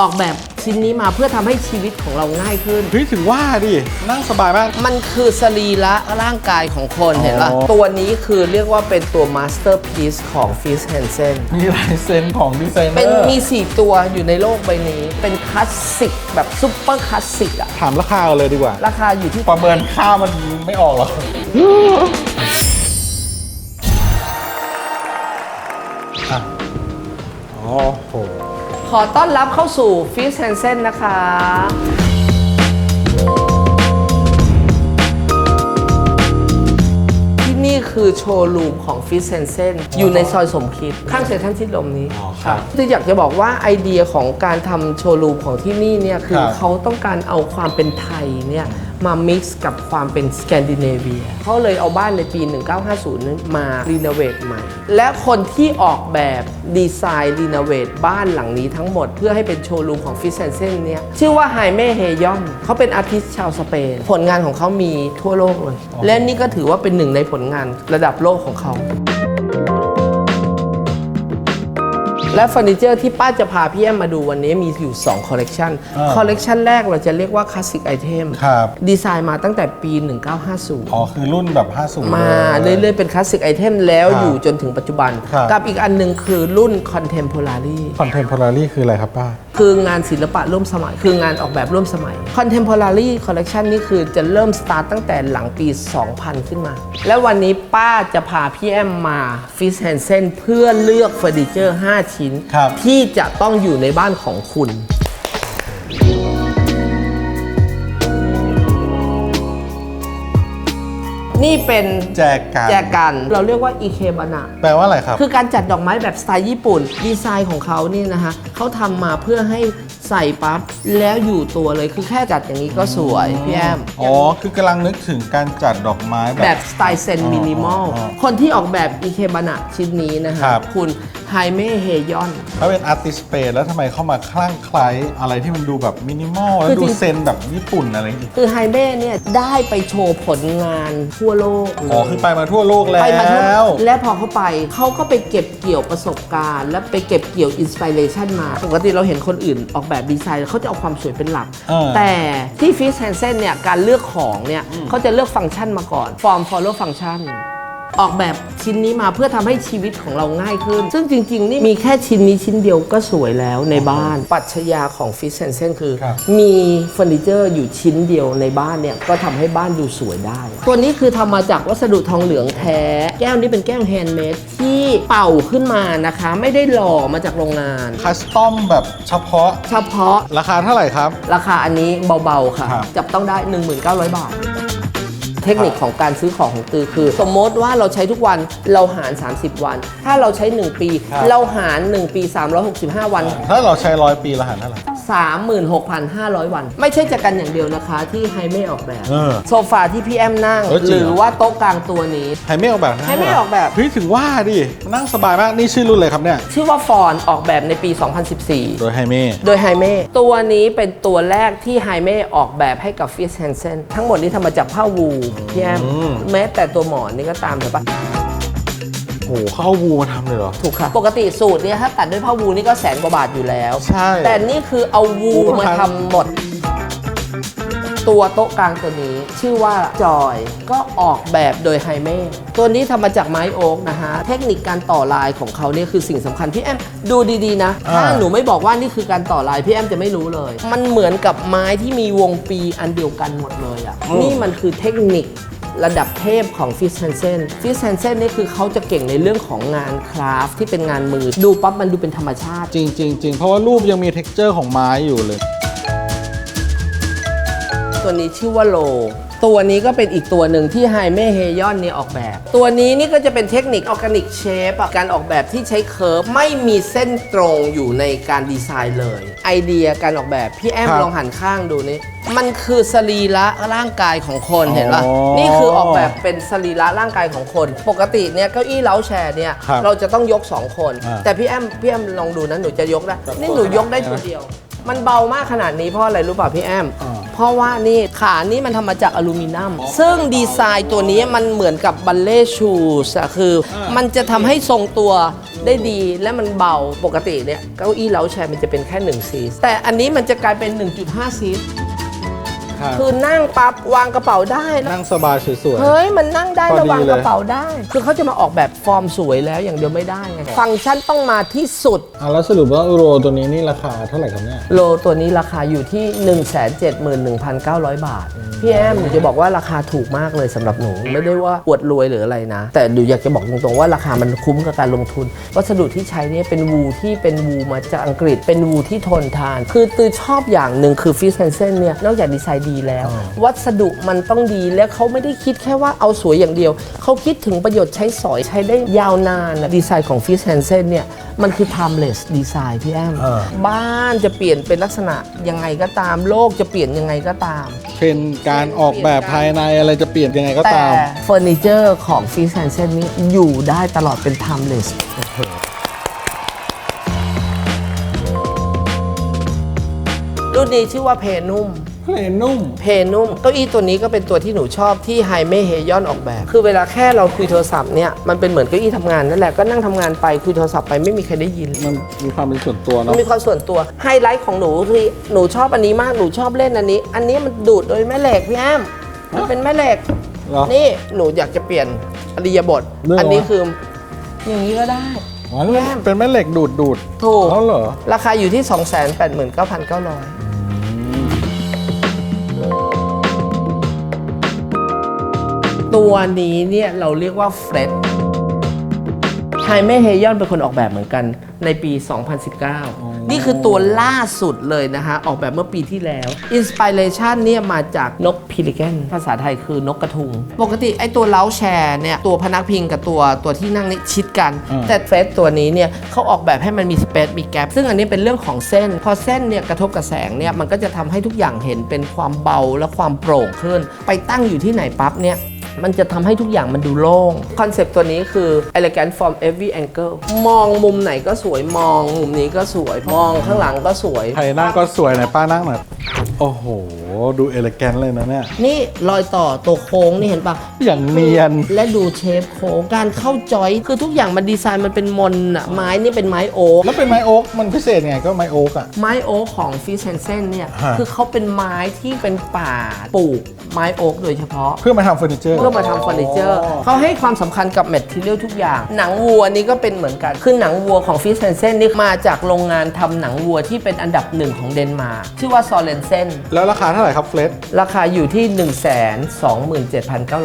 ออกแบบชิ้นนี้มาเพื่อทำให้ชีวิตของเราง่ายขึ้น เฮ้ยถึงว่าดินั่งสบายมาก มันคือสรีระร่างกายของคนเห็นป่ะ อ๋อ ตัวนี้คือเรียกว่าเป็นตัวมาสเตอร์พี e ของฟิสแฮนเซนมีลายเซ็นของดีไซเนอร์เป็นมี 4 ตัวอยู่ในโลกใบนี้ เป็นคลาสสิกแบบซุปเปอร์คลาสสิกอะถามราคากันเลยดีกว่า ราคาอยู่ที่ ประเมินค่ามันไม่ออกหรอกอะโอ้โห ขอต้อนรับเข้าสู่ฟิสแฮนเซนนะคะ ที่นี่คือโชว์รูมของฟิสแฮนเซนอยู่ในซอยสมคิด ข้างเซ็นทรัลชิดลมนี้อ๋อครับคืออยากจะบอกว่าไอเดียของการทำโชว์รูมของที่นี่เนี่ยคือครับ เขาต้องการเอาความเป็นไทยเนี่ย มา mix กับความเป็นสแกนดิเนเวียเขาเลยเอาบ้านในปี 1950 นั้นมารีโนเวทใหม่ และคนที่ออกแบบดีไซน์รีโนเวทบ้านหลังนี้ทั้งหมดเพื่อให้เป็นโชว์รูมของฟิสเซนเซนเนี่ยชื่อว่าไฮเม่เฮยอนเขาเป็นอาร์ติสชาวสเปน ผลงานของเขามีทั่วโลกเลย และนี่ก็ถือว่าเป็นหนึ่งในผลงานระดับโลกของเขา และเฟอร์นิเจอร์ที่ป้าจะพาพี่แอมมาดูวันนี้มีอยู่2คอลเลกชันอ่าคอลเลกชันแรกเราจะเรียกว่าคลาสสิกไอเทมครับ ดีไซน์มาตั้งแต่ปี 1950 อ๋อคือรุ่นแบบ 50 มาเรื่อย ๆ เป็นคลาสสิกไอเทมแล้วครับอยู่จนถึงปัจจุบัน ครับ กับอีกอันหนึ่งคือรุ่น Contemporary คอนเทมพอรารีคืออะไรครับป้า คืองานศิลปะร่วมสมัย คืองานออกแบบร่วมสมัย Contemporary Collection นี่คือจะเริ่มสตาร์ตตั้งแต่หลังปี 2000 ขึ้นมา และวันนี้ป้าจะพาพี่แอมมาฟิสแฮนเซนเพื่อเลือกเฟอร์นิเจอร์ 5 ชิ้นครับที่จะต้องอยู่ในบ้านของคุณนี่เป็นแจกันแจกันเราเรียกว่าอีเคบานะแปลว่าอะไรครับ คือการจัดดอกไม้แบบสไตล์ญี่ปุ่น ดีไซน์ของเขานี่นะคะเขาทำมาเพื่อให้ ใส่ปั๊บแล้วอยู่ตัวเลยคือแค่จัดอย่างนี้ก็สวยพี่แอม อ๋อ คือกำลังนึกถึงการจัดดอกไม้แบบแบบสไตล์เซนอ๋อมินิมอลอ๋อคนที่ออกแบบอีเคบานะชิ้นนี้นะคะครับคุณไฮเม่เฮยอน เขาเป็นอาร์ติสเปซแล้วทำไมเข้ามาคลั่งไคล้อะไรที่มันดูแบบมินิมอล แล้วคือดูจริงเซนแบบญี่ปุ่นอะไรอย่างงี้คือไฮเม่เนี่ยได้ไปโชว์ผลงานทั่วโลกเลย อ๋อ คือไปมาทั่วโลกแล้ไปมาทั่วว และพอเขาไปเขาก็ไปเก็บเกี่ยวประสบการณ์ และไปเก็บเกี่ยวอินสปิเรชันมา ปกติเราเห็นคนอื่นออกแบบดีไซน์เขาจะเอาความสวยเป็นหลัก เออ แต่ที่ฟิสแฮนเซนเนี่ยการเลือกของเนี่ยเขาจะเลือกฟังก์ชันมาก่อน form follow function อ อกแบบชิ้นนี้มาเพื่อทำให้ชีวิตของเราง่ายขึ้น ซึ่งจริง ๆ นี่มีแค่ชิ้นนี้ชิ้นเดียวก็สวยแล้วในบ้านปรัชญาของฟิสแฮนเซนคือครับมีเฟอร์นิเจอร์อยู่ชิ้นเดียวในบ้านเนี่ยก็ทำให้บ้านดูสวยได้ ตัวนี้คือทำมาจากวัสดุทองเหลืองแท้ แก้วนี้เป็นแก้วแฮนด์เมดที่เป่าขึ้นมานะคะ ไม่ได้หล่อมาจากโรงงานคัสตอมแบบเฉพาะ เฉพาะราคาเท่าไหร่ครับ ราคาอันนี้เบาๆค่ะครับจับต้องได้ 1900 บาท เทคนิคของการซื้อของของตือคือ สมมติว่าเราใช้ทุกวันเราหาร 30 วัน ถ้าเราใช้ 1 ปี ครับ เราหาร 1 ปี 365 วัน ถ้าเราใช้ร้อยปีละหันเท่าไหร่ 36,500 วัน ไม่ใช่จะกันอย่างเดียวนะคะที่ไฮเม่ออกแบบ เออโซฟาที่พี่แอมนั่ง เออจหริงรืเหรออว่าโต๊ะกลางตัวนี้ ไฮเม่ออกแบบให้ไฮเม่ออกแบบ เฮ้ยถึงว่าดินั่งสบายมาก นี่ชื่อรุ่นเลยครับเนี่ย ชื่อว่าฟอนออกแบบในปี 2014 โดยไฮเม่ โดยไฮเม่ตัวนี้เป็นตัวแรกที่ไฮเม่ออกแบบให้กับฟิสแฮนเซนทั้งหมดนี้ทำมาจากผ้าวูลพี่แอมอืม แม้แต่ตัวหมอนนี่ก็ตามเถอะปะ โอ้โหเข้าวูมาทำเลยเหรอ ถูกค่ะ ปกติสูตรเนี่ยถ้าตัดด้วยผ้าวูลนี่ก็แสนกว่าบาทอยู่แล้ว ใช่ แต่นี่คือเอาวูลมาทำหมด ตัวโต๊ะกลางตัวนี้ชื่อว่าจอยก็ออกแบบโดยไฮเม่ตัวนี้ทำมาจากไม้โอ๊กนะฮะ เทคนิคการต่อลายของเขาเนี่ยคือสิ่งสำคัญพี่แอมดูดีๆนะถ้าอ่าหนูไม่บอกว่านี่คือการต่อลายพี่แอมจะไม่รู้เลย มันเหมือนกับไม้ที่มีวงปีอันเดียวกันหมดเลยอะ่ะนี่มันคือเทคนิค ระดับเทพของฟิสแฮนเซนฟิสแฮนเซนนี่คือเขาจะเก่งในเรื่องของงานคราฟต์ที่เป็นงานมือ ดูปั๊บมันดูเป็นธรรมชาติ จริงจริงจริงเพราะว่ารูปยังมี t e x t อร์ของไม้อยู่เลย ตัวนี้ชื่อว่าโล ตัวนี้ก็เป็นอีกตัวหนึ่งที่ไฮเม่เฮยอนเนี่ยออกแบบ ตัวนี้นี่ก็จะเป็นเทคนิคออร์แกนิกเชฟการออกแบบที่ใช้เคิร์ฟไม่มีเส้นตรงอยู่ในการดีไซน์เลย ไอเดียการออกแบบ พี่แอมครับลองหันข้างดูนี่มันคือสรีระร่างกายของคนอ๋อเห็นปะนี่คือออกแบบเป็นสรีระร่างกายของคน ปกติเนี่ยเก้าอี้เล้าแชร์เนี่ยครับเราจะต้องยกสองคนอ่าแต่พี่แอมพี่แอมลองดูนะหนูจะยกได้นี่หนูยกได้ตัวเดียว มันเบามากขนาดนี้เพราะอะไรรู้ป่ะพี่แอม อ่าพเพราะว่านี่ขานี่มันทำมาจากอลูมิเนียม ซึ่งดีไซน์ตัวนี้มันเหมือนกับบัลเล่ชูสอะคือ มันจะทำให้ทรงตัวได้ดีและมันเบาปกติเนี่ยเก้าอี้เล้าแชร์มันจะเป็นแค่1ซีทแต่อันนี้มันจะกลายเป็น 1.5ซีท ครับ คือนั่งปั๊บวางกระเป๋าได้แล้วนั่งสบายสวย เฮ้ยมันนั่งได้พอดีระวางเลยกระเป๋าได้ คือเขาจะมาออกแบบฟอร์มสวยแล้วอย่างเดียวไม่ได้ไงฟังก์ชันต้องมาที่สุด ๆอะแล้วสรุปว่าโรตัวนี้นี่ราคาเท่าไหร่ครับเนี่ยโลตัวนี้ราคาอยู่ที่ 171,900 บาท พี่แอมหนูจะบอกว่าราคาถูกมากเลยสำหรับหนู ไม่ได้ว่าอวดรวยหรืออะไรนะ แต่หนูอยากจะบอกตรงๆว่าราคามันคุ้มกับการลงทุน วัสดุที่ใช้เนี่ยเป็นวูที่เป็นวูมาจากอังกฤษ เป็นวูที่ทนทาน คือตือชอบอย่างหนึ่งคือฟิสเซนเซนเนี่ยนอกจากดีไซน์ดีแล้ว วัสดุมันต้องดีและเขาไม่ได้คิดแค่ว่าเอาสวยอย่างเดียว เขาคิดถึงประโยชน์ใช้สอยใช้ได้ยาวนานนะดีไซน์ของฟิสเซนเซนเนี่ยมันคือ timeless design พี่แอมเออบ้านจะเปลี่ยนเป็นลักษณะยังไงก็ตาม โลกจะเปลี่ยนยังไงก็ตามเทรนด์การออกแบบภายในอะไรจะเปลี่ยนยังไงก็แต่ตามเฟอร์นิเจอร์ของฟิสแอนเซนนี้อยู่ได้ตลอดเป็น timeless รุ่นนี้ชื่อว่าเพนุ่ม เพลนนุ่ม เพนุ่มเก้าอี้ตัวนี้ก็เป็นตัวที่หนูชอบที่ไฮเมเฮยอนออกแบบ คือเวลาแค่เราคุยโทรศัพท์เนี่ยมันเป็นเหมือนเก้าอี้ทำงานนั่นแหละก็นั่งทำงานไปคุยโทรศัพท์ไปไม่มีใครได้ยิน มันมีความเป็นส่วนตัวมัเนาะ นมีความส่วนตัวไฮไลท์ของหนูคือหนูชอบอันนี้มากหนูชอบเล่นอันนี้ อันนี้มันดูดโดยแม่เหล็กพี่แอมมันเป็นแม่เหล็กเหรอนี่หนูอยากจะเปลี่ยนอริยบท เรื่องอะไร อันนี้คืออย่างนี้ก็ได้ อ๋อนี่มันเป็นแม่เหล็กดูดดูดถูกอ๋อเหรอ ราคาอยู่ที่ 289,900 ตัวนี้เนี่ยเราเรียกว่าเฟรดไฮเมเฮยอนเป็นคนออกแบบเหมือนกันในปี 2019 นี่คือตัวล่าสุดเลยนะคะออกแบบเมื่อปีที่แล้วอินสปิเรชันเนี่ยมาจากนกพิลิแกนภาษาไทยคือนกกระทุง ปกติไอตัวเล้าแชร์เนี่ย ตัวพนักพิงกับตัวตัวที่นั่งนี่ชิดกันอืมแต่เฟสตัวนี้เนี่ยเขาออกแบบให้มันมีสเปซมีแกลซึ่งอันนี้เป็นเรื่องของเส้น พอเส้นเนี่ยกระทบกับแสงเนี่ยมันก็จะทำให้ทุกอย่างเห็นเป็นความเบาและความโปร่งขึ้น ไปตั้งอยู่ที่ไหนปั๊บเนี่ย มันจะทำให้ทุกอย่างมันดูโล่ง คอนเซปต์ตัวนี้คือ elegant from every angle มองมุมไหนก็สวยมองมุมนี้ก็สวย มองข้างหลังก็สวย ใครนั่งก็สวยไหนป้านั่งหน่อยโอ้โห ดูเอเลแกนเลยนะเนี่ย นี่รอยต่อตัวโค้งนี่เห็นปะอย่างเนียน และดูเชฟโค้งการเข้าจอย คือทุกอย่างมันดีไซน์มันเป็นมนอะไม้นี่เป็นไม้โอ๊กแล้วเป็นไม้โอ๊กมันพิเศษไงก็ไม้โอ๊กอะไม้โอ๊กของฟิเซนเซนเนี่ยฮะ คือเขาเป็นไม้ที่เป็นป่าปลูกไม้โอ๊กโดยเฉพาะ เพื่อมาทำเฟอร์นิเจอร์ เพื่อมาทำเฟอร์นิเจอร์เขาให้ความสำคัญกับแมทเทียลทุกอย่าง หนังวัวนี่ก็เป็นเหมือนกันคือหนังวัวของฟิสเซนเซนนี่มาจากโรงงานทำหนังวัวที่เป็นอันดับหนึ่งของเดนมาร์กชื่อว่าซอเลนเซนแล้วราคาเท่าไหร่ครับเฟลดราคาอยู่ที่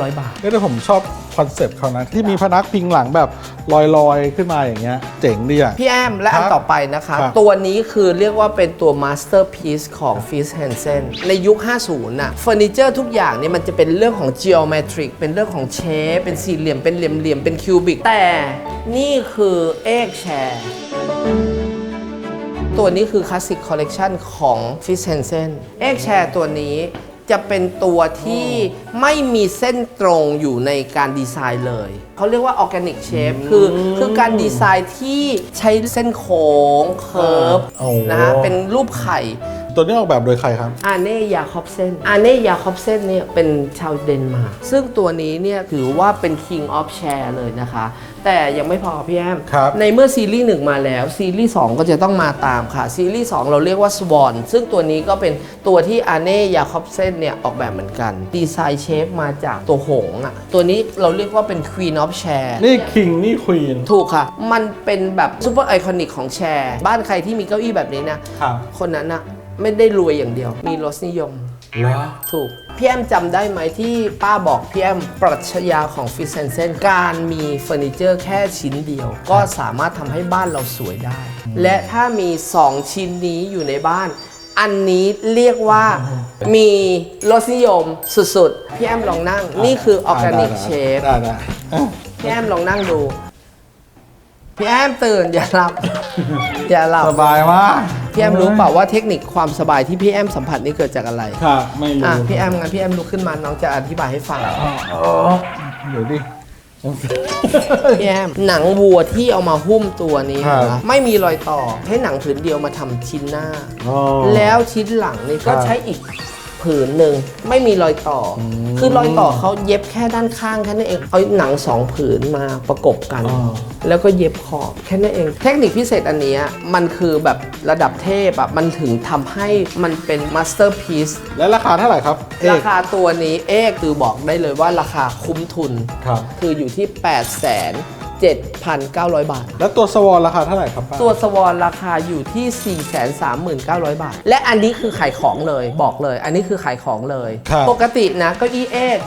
127,900 บาท เอ้ยแต่ผมชอบ คอนเซปต์เขานะที่มีพนักพิงหลังแบบลอยๆ ขึ้นมาอย่างเงี้ยเจ๋งดีอะ พี่แอมและอันครับต่อไปนะคะ ครับตัวนี้คือเรียกว่าเป็นตัวมาสเตอร์พีซของ f i s h Hansen ในยุค 50น่ะเฟอร์นิเจอร์ทุกอย่างเนี่ยมันจะเป็นเรื่องของ geometric เป็นเรื่องของเชฟเป็นสี่เหลี่ยม เป็นเหลี่ยมๆเป็นคิวบิก แต่นี่คือเอกแชร์ ตัวนี้คือคลาสสิกคอลเลกชันของ f i s h Hansen เอกแชร์ตัวนี้ จะเป็นตัวที่ไม่มีเส้นตรงอยู่ในการดีไซน์เลย เขาเรียกว่าออร์แกนิกเชฟคือคือการดีไซน์ที่ใช้เส้นโค้งเคิร์ฟโอ้นะฮะเป็นรูปไข่ ตัวนี้ออกแบบโดยใครครับ อาเน่ยาคอบเซนอาเน่ยาคอบเซนเนี่ยเป็นชาวเดนมาร์กซึ่งตัวนี้เนี่ยถือว่าเป็น King of Share เลยนะคะ แต่ยังไม่พอพี่แอมครับ ในเมื่อซีรีส์1มาแล้ว ซีรีส์2ก็จะต้องมาตามค่ะ ซีรีส์2เราเรียกว่า Swan ซึ่งตัวนี้ก็เป็นตัวที่อาเน่ยาคอบเซนเนี่ยออกแบบเหมือนกัน ดีไซน์เชฟมาจากตัวหงส์อะตัวนี้เราเรียกว่าเป็น Queen of Share นี่คิงนี่ควีน ถูกค่ะ มันเป็นแบบซูเปอร์ไอคอนิกของแชร์ บ้านใครที่มีเก้าอี้แบบนี้นะ ครับ คนนั้นนะ ไม่ได้รวยอย่างเดียว มีรสนิยมถูก พี่แอมจำได้ไหมที่ป้าบอกพี่แอมปรัชญาของฟิเซนเซนการมีเฟอร์นิเจอร์แค่ชิ้นเดียว ก็สามารถทำให้บ้านเราสวยได้ และถ้ามี 2 ชิ้นนี้อยู่ในบ้าน อันนี้เรียกว่ามีรสนิยมสุดๆ พี่แอมลองนั่ง นี่คือออร์แกนิกเชฟได้ได้อะพี่แอมลองนั่งดู พี่แอมตื่นอย่าหลับ อย่าหลับ สบายมาก พี่แอมรู้เปล่าว่าเทคนิคความสบายที่พี่แอมสัมผัสนี่เกิดจากอะไรค่ะไม่รู้อะพี่แอมงั้นพี่แอมลุกขึ้นมาน้องจะอธิบายให้ฟังเดี๋ยวดิพี่แอมหนังวัวที่เอามาหุ้มตัวนี้ครับนะไม่มีรอยต่อ ให้หนังผืนเดียวมาทำชิ้นหน้าอ๋อแล้วชิ้นหลังนี่ก็ครับใช้อีก ผืนหนึ่งไม่มีรอยต่ออคือรอยต่อเขาเย็บแค่ด้านข้างแค่นั้นเองเอาหนังสองผืนมาประกบกัน อ๋อ แล้วก็เย็บขอบแค่นั้นเอง เทคนิคพิเศษอันเนี้ยมันคือแบบระดับเทพอะมันถึงทำให้มันเป็นมาสเตอร์พีซ และราคาเท่าไหร่ครับเอรากคาตัวนี้เอกคือบอกได้เลยว่าราคาคุ้มทุน ครับ คืออยู่ที่8 7 7,900 บาท แล้วตัวสวอลราคาเท่าไหร่ครับป้าตัวสวอนราคาอยู่ที่ 439,000 บาท และอันนี้คือขายของเลยบอกเลย อันนี้คือขายของเลยครับปกตินะเก้าอี้เอก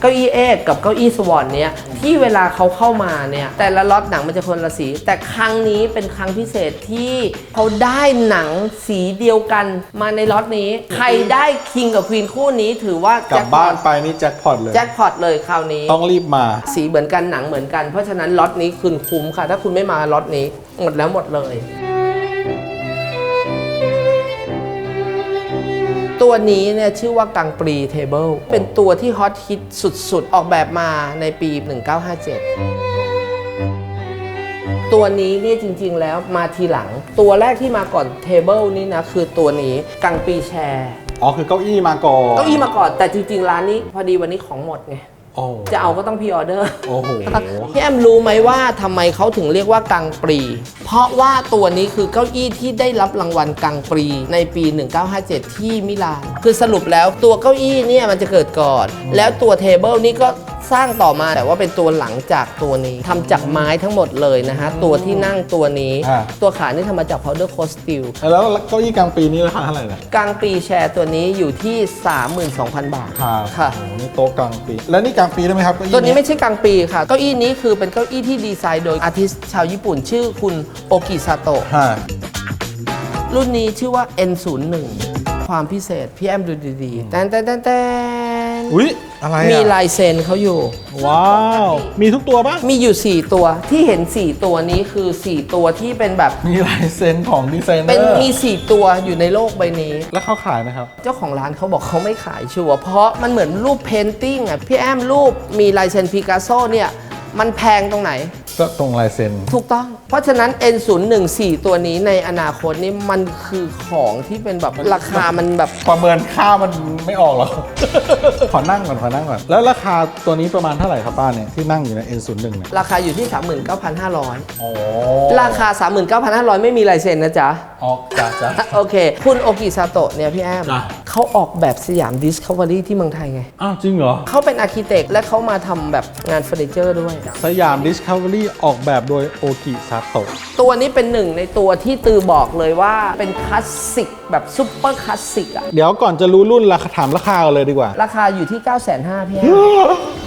เก้าอี้เอกกับเก้าอี้สวอนเนี้ยที่เวลาเขาเข้ามาเนี่ยแต่ละล็อตหนังมันจะคนละสี แต่ครั้งนี้เป็นครั้งพิเศษที่เขาได้หนังสีเดียวกันมาในล็อตนี้ ใครได้คิงกับควีนคู่นี้ถือว่ากลับบ้านไปนี่แจ็คพอตเลยแจ็คพอตเลยคราวนี้ต้องรีบมา สีเหมือนกันหนังเหมือนกันเพราะฉะนั้นล็อตนี้คุณคุ้มค่ะ ถ้าคุณไม่มาล็อตนี้หมดแล้วหมดเลย ตัวนี้เนี่ยชื่อว่ากังปรีเทเบิลเป็นตัวที่ฮอตฮิตสุดๆ ออกแบบมาในปี 1957 ตัวนี้เนี่ยจริงๆแล้วมาทีหลัง ตัวแรกที่มาก่อนเทเบิลนี่นะคือตัวนี้กังปรีแชร์อ๋อคือเก้าอี้มาก่อนเก้าอี้มาก่อนแต่จริง ๆ ร้านนี้พอดีวันนี้ของหมดไงโอ้ จะเอาก็ต้องพรีออเดอร์ โอ้โห พี่แอมรู้ไหมว่าทำไมเขาถึงเรียกว่ากังปรี เพราะว่าตัวนี้คือเก้าอี้ที่ได้รับรางวัลกังปรีในปี 1957 ที่มิลาน คือสรุปแล้วตัวเก้าอี้เนี่ยมันจะเกิดก่อน แล้วตัวเทเบิลนี่ก็ สร้างต่อมาแต่ว่าเป็นตัวหลังจากตัวนี้ทำจากไม้ทั้งหมดเลยนะฮะ ตัวที่นั่งตัวนี้ อ่า ตัวขานี่ทำมาจาก powder coat steel แล้วเก้าอี้กลางปีนี้ราคาเท่าไหร่เนี่ยกังปรีแชร์ตัวนี้อยู่ที่ 32,000 บาทครับค่ะ โอ้โหนี่โต๊ะกลางปี แล้วนี่กลางปีได้ไหมครับเก้าอี้ตัวนี้ไม่ใช่กลางปีค่ะ เก้าอี้นี้คือเป็นเก้าอี้ที่ดีไซน์โดยอาร์ติสชาวญี่ปุ่น ชื่อคุณโอกิซาโตะ ฮะ รุ่นนี้ชื่อว่า N01 ความพิเศษ พี่แอมดูดีๆ แตนแตนแตนแตนอุ๊ย อะไรอะมีลายเซ็นเขาอยู่ ว้าว มีทุกตัวปะมีอยู่ 4 ตัวที่เห็น 4 ตัวนี้คือ 4 ตัวที่เป็นแบบมีลายเซ็นของดีไซเนอร์เป็นมี 4 ตัวอยู่ในโลกใบนี้ แล้วเขาขายไหมครับ เจ้าของร้านเขาบอกเขาไม่ขายชัวร์เพราะมันเหมือนรูปเพนติ้งอะพี่แอมรูปมีลายเซ็นพิกัสโซเนี่ย มันแพงตรงไหน ก็ตรงลายเซ็นถูกต้อง เพราะฉะนั้น N014 ตัวนี้ในอนาคตนี่มันคือของที่เป็นแบบราคามันแบบประเมินค่ามันไม่ออกหรอก ขอนั่งก่อนขอนั่งก่อนแล้วราคาตัวนี้ประมาณเท่าไหร่ครับป้าเนี่ยที่นั่งอยู่ใน N01 เนี่ยราคาอยู่ที่ 39,500 โอ้ราคา 39,500 ไม่มีลายเซ็นนะจ๊ะ ออกจ้ะจ้ะ โอเค คุณโอกิซาโตะเนี่ยพี่แอมจ้ะ เขาออกแบบสยาม Discovery ที่เมืองไทยไง อ้าวจริงเหรอ เขาเป็นอาร์เคเต็กและเขามาทำแบบงานเฟอร์นิเจอร์ด้วย สยาม Discovery ออกแบบโดยโอกิซาโตะตัวนี้เป็นหนึ่งในตัวที่ตือบอกเลยว่าเป็นคลาสสิกแบบซุปเปอร์คลาสสิกอะเดี๋ยวก่อนจะรู้รุ่นราคาถามราคากันเลยดีกว่า ราคาอยู่ที่ 9 5 0 0 0พี่แอม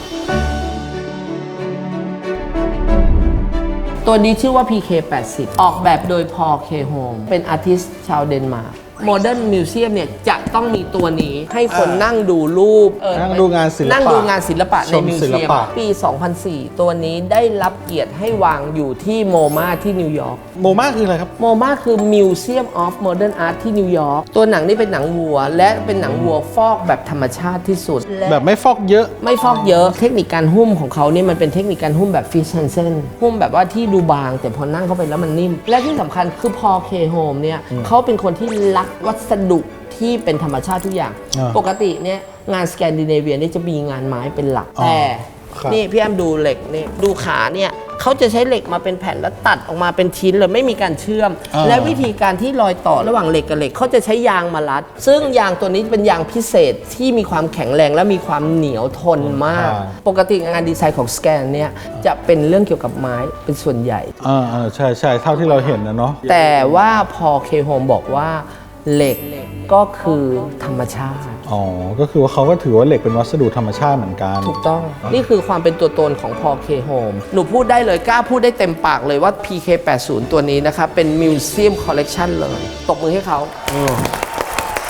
ตัวนี้ชื่อว่า PK80 ออกแบบโดยพอเคโฮมเป็นอาร์ติสชาวเดนมาร์ก โมเดิร์นมิวเซียมเนี่ยจะต้องมีตัวนี้ให้คนอ่านั่นั่งดูรูปเออนั่งดูงานศิลปะนั่งดูงานศิลปะในชมมิวศิลเซียมปะ ปี 2004 ตัวนี้ได้รับเกียรติให้วางอยู่ที่โมมาที่นิวยอร์ก โมมาคืออะไรครับ โมมาคือ Museum of Modern Art ที่นิวยอร์ก ตัวหนังนี่เป็นหนังวัว และเป็นหนังวัวฟอกแบบธรรมชาติที่สุดและแบบไม่ฟอกเยอะ ไม่ฟอกเยอะ เทคนิคการหุ้มของเขาเนี่ยมันเป็นเทคนิคการหุ้มแบบฟิชเชนเซนหุ้มแบบว่าที่ดูบาง แต่พอนั่งเข้าไปแล้วมันนิ่ม และที่สำคัญคือพอเคโฮมเนี่ยเขาเป็นคนที่รักวัสดุที่เป็นธรรมชาติทุกอย่าง อ่าปกติเนี่ยงานสแกนดิเนเวียนี่จะมีงานไม้เป็นหลักอ๋อแต่ครับ นี่พี่แอมดูเหล็กนี่ดูขาเนี่ยเขาจะใช้เหล็กมาเป็นแผ่นแล้วตัดออกมาเป็นชิ้นเลยไม่มีการเชื่อม อ่า และวิธีการที่รอยต่อระหว่างเหล็กกับเหล็กเขาจะใช้ยางมารัด ซึ่งยางตัวนี้เป็นยางพิเศษที่มีความแข็งแรงและมีความเหนียวทนมากปกติงานดีไซน์ของสแกนเนี่ยจะเป็นเรื่องเกี่ยวกับไม้เป็นส่วนใหญ่ อ่าอ่าใช่ใช่เท่าที่เราเห็นนะเนาะ แต่ว่าพอเคโฮมบอกว่า เหล็กก็คือธรรมชาติ อ๋อ ก็คือว่าเขาก็ถือว่าเหล็กเป็นวัสดุธรรมชาติเหมือนกัน ถูกต้อง นี่คือความเป็นตัวตนของพอเคโฮมหนูพูดได้เลยกล้าพูดได้เต็มปากเลยว่า PK80 ตัวนี้นะครับเป็นมิวเซียมคอลเลกชันเลย ตบมือให้เขา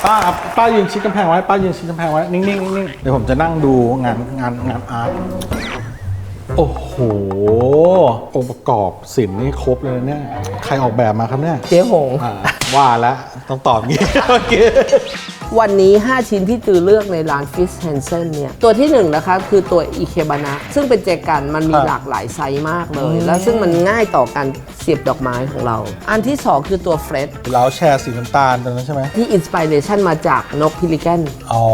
ป้าป้ายืนชิดกำแพงไว้ ป้ายืนชิดกำแพงไว้ นิ่งๆนิ่งๆเดี๋ยวผมจะนั่งดูงานงานงานอาร์ต โอ้โห องค์ประกอบศิลป์นี่ครบเลยนะเนี่ย ใครออกแบบมาครับเนี่ย เจ๊หง อ่าว่าแล้วต้องตอบงี้เมื่อกี้ วันนี้ 5 ชิ้นที่ตือเลือกในร้าน Fish Hansen เนี่ย ตัวที่1นะคะคือตัวอีเคบานะซึ่งเป็นแจกันมันมีครับหลากหลายไซส์มากเลย แล้วซึ่งมันง่ายต่อการเสียบดอกไม้ของเรา อันที่ 2 คือตัวเฟรดแล้วแชร์สีน้ำตาลตรงนั้นใช่ไหมที่อินสปิเรชันมาจากนกพิลิแกนอ๋อ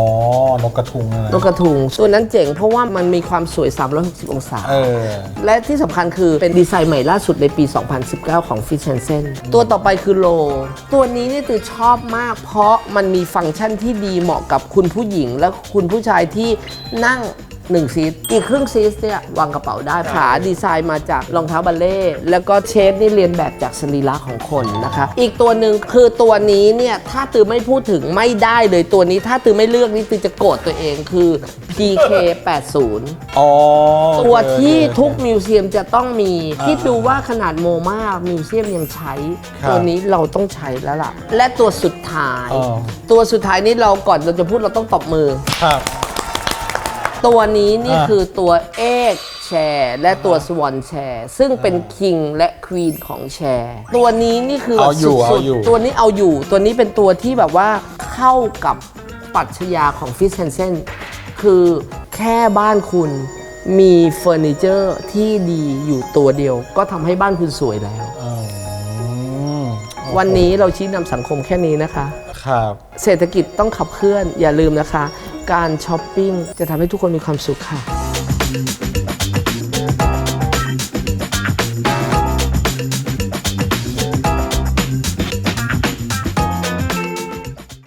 นกกระทุงอะไรนกกระทุงส่วนนั้นเจ๋งเพราะว่ามันมีความสวย 360 องศาเออและที่สำคัญคือเป็นดีไซน์ใหม่ล่าสุดในปี 2019 ของ f i s h a n s e n ตัวต่อไปคือโล ตัวนี้เนี่ยตือชอบมาก เพราะมันมีฟังก์ชันที่ดีเหมาะกับคุณผู้หญิงและคุณผู้ชายที่นั่ง หนึ่งซีทอีกครึ่งซีทเนี่ยวางกระเป๋าได้ขาดีไซน์มาจากรองเท้าบัลเล่ต์แล้วก็เชฟนี่เรียนแบบจากสรีระของคนนะคะ อีกตัวหนึ่งคือตัวนี้เนี่ยถ้าตือไม่พูดถึงไม่ได้เลยตัวนี้ถ้าตือไม่เลือกนี่ตือจะโกรธตัวเองคือ PK 80อ๋อตัวโอเคที่โอเคทุกมิวเซียมจะต้องมีอ่าคิดดูว่าขนาดโมมามิวเซียมยังใช้ครับตัวนี้เราต้องใช้แล้วล่ะ และตัวสุดท้ายอ๋อตัวสุดท้ายนี้เราก่อนเราจะพูดเราต้องตบมือครับ ตัวนี้นี่อ่าคือตัวเอกแชร์และตัวสวอนแชร์ซึ่งเป็นคิงและควีนของแชร์ตัวนี้นี่คือเอาอยู่สุเอาดอยู่ ๆตัวนี้เอาอยู่ ตัวนี้เป็นตัวที่แบบว่าเข้ากับปรัชญาของฟิชเชนเซนคือแค่บ้านคุณมีเฟอร์นิเจอร์ที่ดีอยู่ตัวเดียว ก็ทำให้บ้านคุณสวยแล้วอืมวันนี้เราชี้นำสังคมแค่นี้นะคะ ครับ เศรษฐกิจต้องขับเคลื่อนอย่าลืมนะคะ การช้อปปิ้งจะทำให้ทุกคนมีความสุขค่ะ